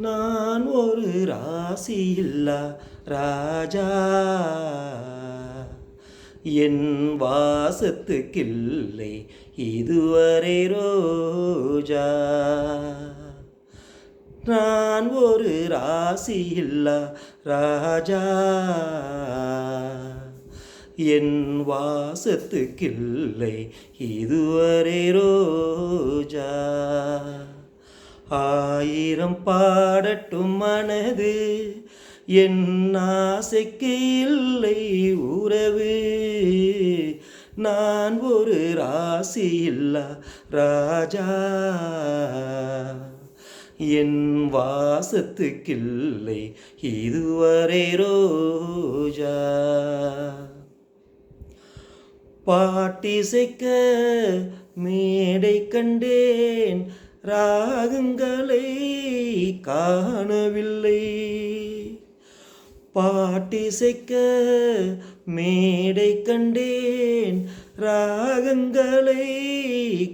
நான் ஒரு ராசியில்லா ராஜா. என் வாசத்துக்கில்லை இதுவரை ரோஜா. நான் ஒரு ராசியில்லா ராஜா. என் வாசத்துக்கில்லை இதுவரை ரோஜா. ஆயிரம் பாடட்டும் மனது. என் ஆசைக்கு இல்லை உறவு. நான் ஒரு ராசி இல்லா ராஜா. என் வாசத்துக்கில்லை இதுவரை ரோஜா. பாட்டிசைக்க மேடை கண்டேன். ராகங்களை காணவில்லை. பாட்டிசைக்க மேடை கண்டேன் ராகங்களை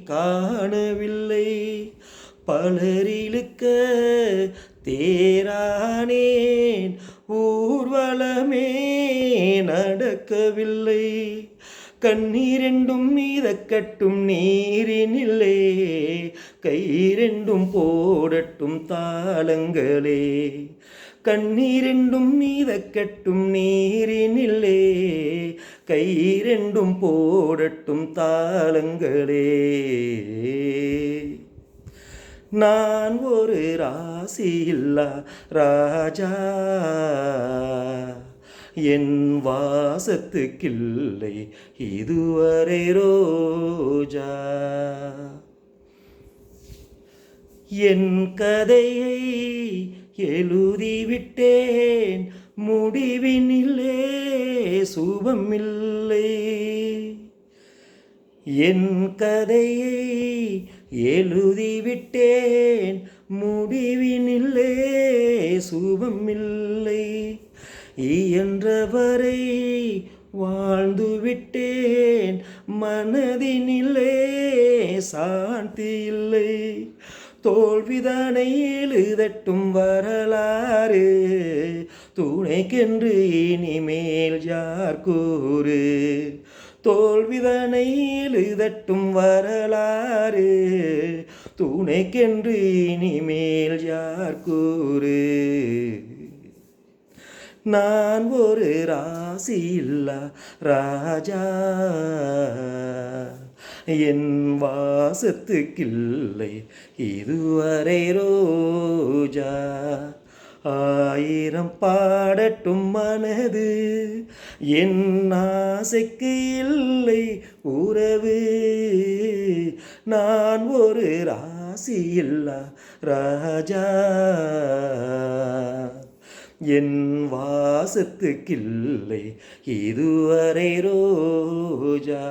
காணவில்லை. பலரிழுக்க தேரானேன் ஊர்வலமே நடக்கவில்லை. கண்ணீரெண்டும் மீதக்கட்டும் நீரினில்லே கைரெண்டும் போடட்டும் தாளங்களே. கண்ணீரெண்டும் மீதக்கட்டும் நீரினில்லே கைரெண்டும் போடட்டும் தாளங்களே. நான் ஒரு ராசியில்லா ராஜா. என் வாசத்துக்கில்லை இதுவரை ரோஜா. என் கதையை எழுதிவிட்டேன் முடிவினில்லே சுபமில்லை என் கதையை எழுதிவிட்டேன் முடிவினில்லே சுபமில்லை இயன்றவரை வாழ்ந்து விட்டேன் மனதினில்லே சாந்தி இல்லை. தோல்விதானை எழுதட்டும் வரலாறு. துணைக்கென்று இனிமேல் யார் கூறு? தோல்விதனை எழுதட்டும் வரலாறு. துணைக்கென்று இனிமேல் யார் கூறு? நான் ஒரு ராசி ராசியில்லா ராஜா. என் வாசத்துக்கில்லை இதுவரை ரோஜா. ஆயிரம் பாடட்டும் மனது என் ஆசைக்கு இல்லை உறவு. நான் ஒரு ராசி ராசியில்லா ராஜா. என் வாசத்துக்கில்லை இதுவரை ரோஜா.